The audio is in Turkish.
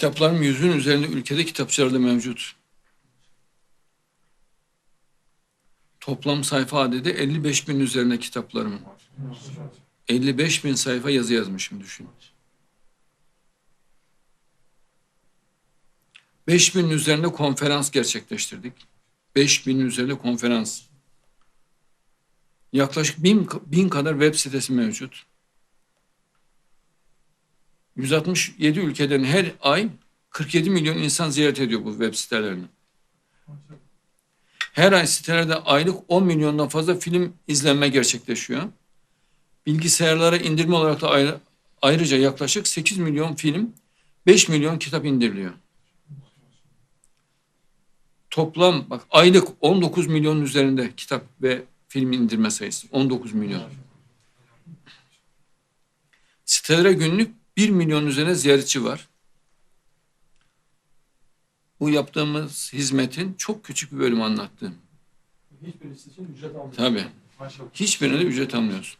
Kitapların yüzün üzerinde ülkede kitapçılarda mevcut. Toplam sayfa adedi 55 bin üzerine kitaplarım. 55 bin sayfa yazı yazmışım düşün. 5 bin üzerinde konferans gerçekleştirdik. 5 bin üzerinde konferans. Yaklaşık bin, bin kadar web sitesi mevcut. 167 ülkeden her ay 47 milyon insan ziyaret ediyor bu web sitelerini. Her ay sitelerde aylık 10 milyondan fazla film izlenme gerçekleşiyor. Bilgisayarlara indirme olarak da ayrı- ayrıca yaklaşık 8 milyon film, 5 milyon kitap indiriliyor. Toplam bak aylık 19 milyonun üzerinde kitap ve film indirme sayısı. 19 milyon. Sitelere günlük 1 milyon üzerine ziyaretçi var. Bu yaptığımız hizmetin çok küçük bir bölümü anlattım. Hiçbirisi için ücret almıyor. Tabii. Maşallah. Hiçbirine de ücret almıyoruz.